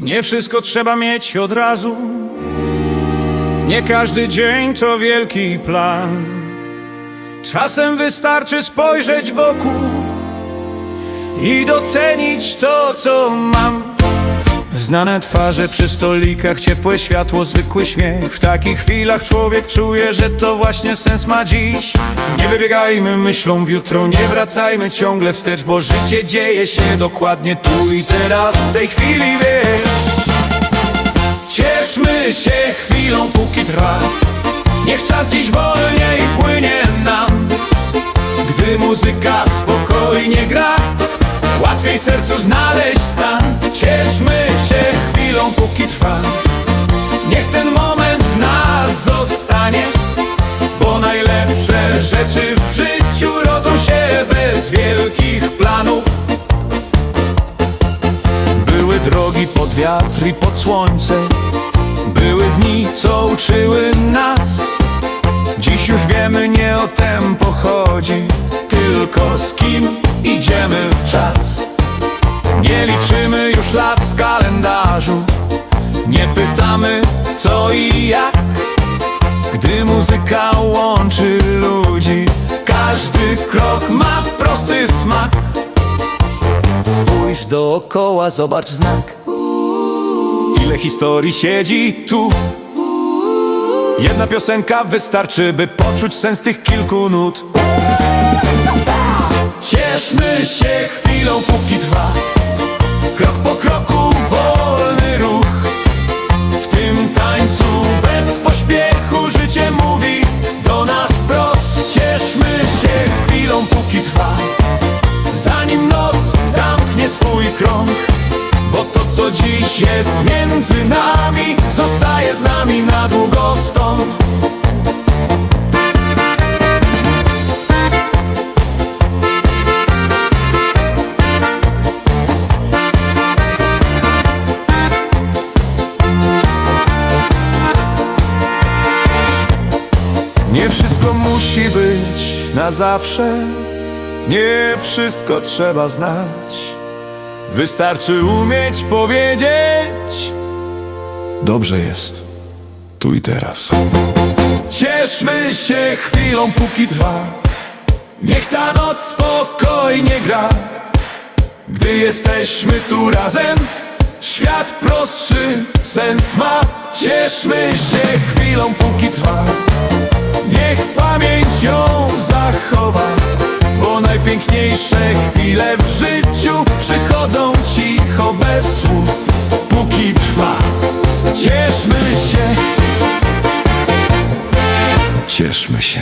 Nie wszystko trzeba mieć od razu. Nie każdy dzień to wielki plan. Czasem wystarczy spojrzeć wokół i docenić to, co mam. Znane twarze przy stolikach, ciepłe światło, zwykły śmiech W takich chwilach człowiek czuje, że to właśnie sens ma dziś Nie wybiegajmy myślą w jutro, nie wracajmy ciągle wstecz Bo życie dzieje się dokładnie tu i teraz, w tej chwili dziś wolniej płynie nam. Gdy muzyka spokojnie gra Łatwiej sercu znaleźć stan. Cieszmy się chwilą, póki trwa. Niech ten moment w nas zostanie Bo najlepsze rzeczy w życiu rodzą się bez wielkich planów. Były drogi pod wiatr i pod słońce Były dni, co uczyły nas chodzi Tylko z kim idziemy w czas. Nie liczymy już lat w kalendarzu Nie pytamy co i jak. Gdy muzyka łączy ludzi Każdy krok ma prosty smak. Spójrz dookoła, zobacz znak. Ile historii siedzi tu Jedna piosenka wystarczy, by poczuć sens tych kilku nut. Cieszmy się chwilą, póki trwa. Krok po kroku wolny ruch. W tym tańcu bez pośpiechu życie mówi do nas wprost. Cieszmy się chwilą, póki trwa. Zanim noc zamknie swój krąg. Bo to co dziś jest między nami Zostaje z nami na długo wszystko musi być na zawsze. Nie wszystko trzeba znać. Wystarczy umieć powiedzieć Dobrze jest, tu i teraz. Cieszmy się chwilą, póki trwa. Niech ta noc spokojnie gra. Gdy jesteśmy tu razem Świat prostszy sens ma. Cieszmy się chwilą, póki trwa Cieszmy się